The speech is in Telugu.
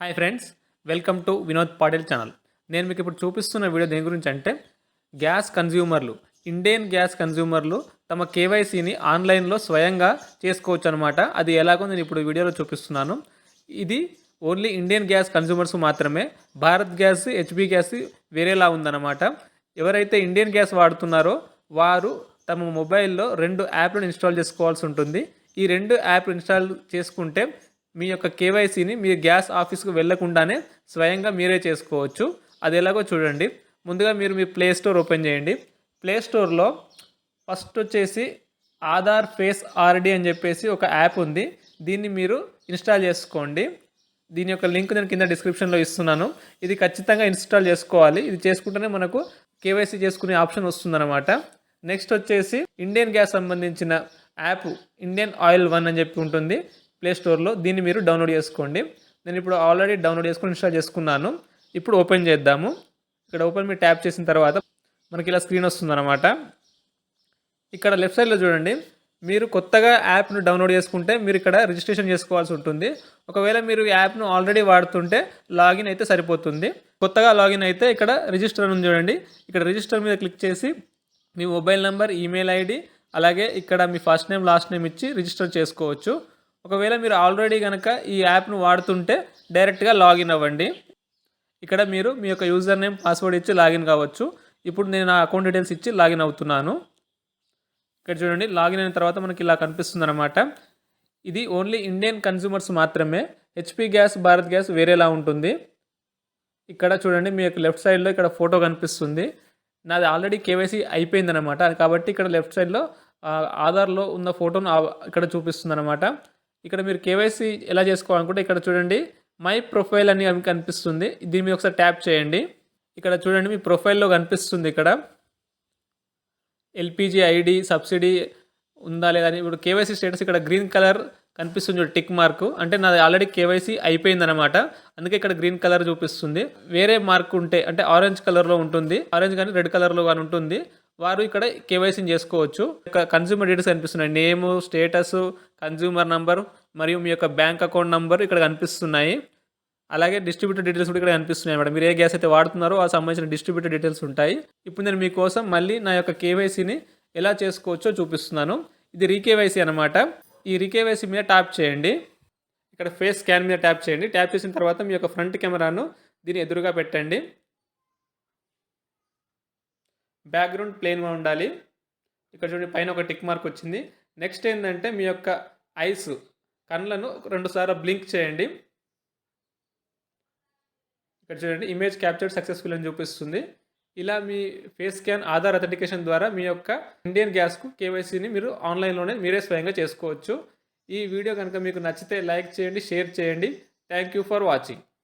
Hi friends welcome to Vinod Patil channel. నేను మీకు ఇప్పుడు చూపిస్తున్న వీడియో దేని గురించి అంటే గ్యాస్ కన్జ్యూమర్లు ఇండియన్ గ్యాస్ కన్జ్యూమర్లు తమ కేవైసీని ఆన్లైన్లో స్వయంగా చేసుకోవచ్చు అనమాట అది ఎలాగో నేను ఇప్పుడు వీడియోలో చూపిస్తున్నాను. ఇది ఓన్లీ ఇండియన్ గ్యాస్ కన్జ్యూమర్స్ మాత్రమే భారత్ గ్యాస్ హెచ్పి గ్యాస్ వేరేలా ఉందన్నమాట. ఎవరైతే ఇండియన్ గ్యాస్ వాడుతున్నారో వారు తమ మొబైల్లో రెండు యాప్లను ఇన్స్టాల్ చేసుకోవాల్సి ఉంటుంది. ఈ రెండు యాప్ ఇన్స్టాల్ చేసుకుంటే మీ యొక్క కేవైసీని మీ గ్యాస్ ఆఫీస్కు వెళ్ళకుండానే స్వయంగా మీరే చేసుకోవచ్చు. అది ఎలాగో చూడండి. ముందుగా మీరు మీ ప్లే స్టోర్ ఓపెన్ చేయండి. ప్లే స్టోర్లో ఫస్ట్ వచ్చేసి ఆధార్ ఫేస్ ఆర్డి అని చెప్పేసి ఒక యాప్ ఉంది. దీన్ని మీరు ఇన్స్టాల్ చేసుకోండి. దీని యొక్క లింక్ నేను కింద డిస్క్రిప్షన్లో ఇస్తున్నాను. ఇది ఖచ్చితంగా ఇన్స్టాల్ చేసుకోవాలి. ఇది చేసుకుంటేనే మనకు కేవైసీ చేసుకునే ఆప్షన్ వస్తుందన్నమాట. నెక్స్ట్ వచ్చేసి ఇండియన్ గ్యాస్ సంబంధించిన యాప్ ఇండియన్ ఆయిల్ వన్ అని చెప్పి ఉంటుంది. ప్లే స్టోర్లో దీన్ని మీరు డౌన్లోడ్ చేసుకోండి. నేను ఇప్పుడు ఆల్రెడీ డౌన్లోడ్ చేసుకుని ఇన్స్టాల్ చేసుకున్నాను. ఇప్పుడు ఓపెన్ చేద్దాము. ఇక్కడ ఓపెన్ మీరు ట్యాప్ చేసిన తర్వాత మనకి ఇలా స్క్రీన్ వస్తుందన్నమాట. ఇక్కడ లెఫ్ట్ సైడ్లో చూడండి. మీరు కొత్తగా యాప్ను డౌన్లోడ్ చేసుకుంటే మీరు ఇక్కడ రిజిస్ట్రేషన్ చేసుకోవాల్సి ఉంటుంది. ఒకవేళ మీరు ఈ యాప్ను ఆల్రెడీ వాడుతుంటే లాగిన్ అయితే సరిపోతుంది. కొత్తగా లాగిన్ అయితే ఇక్కడ రిజిస్టర్ అని ఉంది చూడండి. ఇక్కడ రిజిస్టర్ మీద క్లిక్ చేసి మీ మొబైల్ నెంబర్ ఈమెయిల్ ఐడి అలాగే ఇక్కడ మీ ఫస్ట్ నేమ్ లాస్ట్ నేమ్ ఇచ్చి రిజిస్టర్ చేసుకోవచ్చు. ఒకవేళ మీరు ఆల్రెడీ కనుక ఈ యాప్ను వాడుతుంటే డైరెక్ట్గా లాగిన్ అవ్వండి. ఇక్కడ మీరు మీ యొక్క యూజర్ నేమ్ పాస్వర్డ్ ఇచ్చి లాగిన్ కావచ్చు. ఇప్పుడు నేను నా అకౌంట్ డీటెయిల్స్ ఇచ్చి లాగిన్ అవుతున్నాను. ఇక్కడ చూడండి లాగిన్ అయిన తర్వాత మనకి ఇలా కనిపిస్తుంది అనమాట ఇది ఓన్లీ ఇండియన్ కన్జ్యూమర్స్ మాత్రమే. హెచ్పి గ్యాస్ భారత్ గ్యాస్ వేరేలా ఉంటుంది. ఇక్కడ చూడండి మీ యొక్క లెఫ్ట్ సైడ్లో ఇక్కడ ఫోటో కనిపిస్తుంది. నాది ఆల్రెడీ కేవైసీ అయిపోయిందనమాట కాబట్టి ఇక్కడ లెఫ్ట్ సైడ్లో ఆధార్లో ఉన్న ఫోటోను ఇక్కడ చూపిస్తుంది అనమాట ఇక్కడ మీరు కేవైసీ ఎలా చేసుకోవాలనుకుంటే ఇక్కడ చూడండి మై ప్రొఫైల్ అని కనిపిస్తుంది. దీని మీద ఒకసారి ట్యాప్ చేయండి. ఇక్కడ చూడండి మీ ప్రొఫైల్లో కనిపిస్తుంది ఇక్కడ. ఎల్పిజి ఐడి సబ్సిడీ ఉందా లేదా అని. ఇప్పుడు కేవైసీ స్టేటస్ ఇక్కడ గ్రీన్ కలర్ కనిపిస్తుంది టిక్ మార్క్. అంటే నాది ఆల్రెడీ కేవైసీ అయిపోయిందనమాట అందుకే ఇక్కడ గ్రీన్ కలర్ చూపిస్తుంది. వేరే మార్క్ ఉంటే అంటే ఆరెంజ్ కలర్లో ఉంటుంది ఆరెంజ్ కానీ రెడ్ కలర్లో కానీ ఉంటుంది. వారు ఇక్కడ కేవైసీని చేసుకోవచ్చు. ఇక్కడ కన్జ్యూమర్ డీటెయిల్స్ కనిపిస్తున్నాయి. నేము స్టేటస్ కన్జ్యూమర్ నంబర్ మరియు మీ యొక్క బ్యాంక్ అకౌంట్ నంబర్ ఇక్కడ కనిపిస్తున్నాయి. అలాగే డిస్ట్రిబ్యూటర్ డీటెయిల్స్ కూడా ఇక్కడ కనిపిస్తున్నాయి మేడం. మీరు ఏ గ్యాస్ అయితే వాడుతున్నారో ఆ సంబంధించిన డిస్ట్రిబ్యూటర్ డీటెయిల్స్ ఉంటాయి. ఇప్పుడు నేను మీకోసం మళ్ళీ నా యొక్క కేవైసీని ఎలా చేసుకోవచ్చో చూపిస్తున్నాను. ఇది రీకేవైసీ అనమాట ఈ రీకేవైసీ మీద ట్యాప్ చేయండి. ఇక్కడ ఫేస్ స్కాన్ మీద ట్యాప్ చేయండి. ట్యాప్ చేసిన తర్వాత మీ యొక్క ఫ్రంట్ కెమెరాను దీని ఎదురుగా పెట్టండి. బ్యాక్గ్రౌండ్ ప్లెయిన్గా ఉండాలి. ఇక్కడ చూడండి పైన ఒక టిక్ మార్క్ వచ్చింది. నెక్స్ట్ ఏంటంటే మీ యొక్క ఐస్ కళ్ళను రెండుసార్లు బ్లింక్ చేయండి. ఇక్కడ చూడండి ఇమేజ్ క్యాప్చర్ సక్సెస్ఫుల్ అని చూపిస్తుంది. ఇలా మీ ఫేస్ స్కాన్ ఆధార్ అథెంటికేషన్ ద్వారా మీ యొక్క ఇండియన్ గ్యాస్కు కేవైసీని మీరు ఆన్లైన్లోనే మీరే స్వయంగా చేసుకోవచ్చు. ఈ వీడియో కనుక మీకు నచ్చితే లైక్ చేయండి షేర్ చేయండి. Thank you for watching.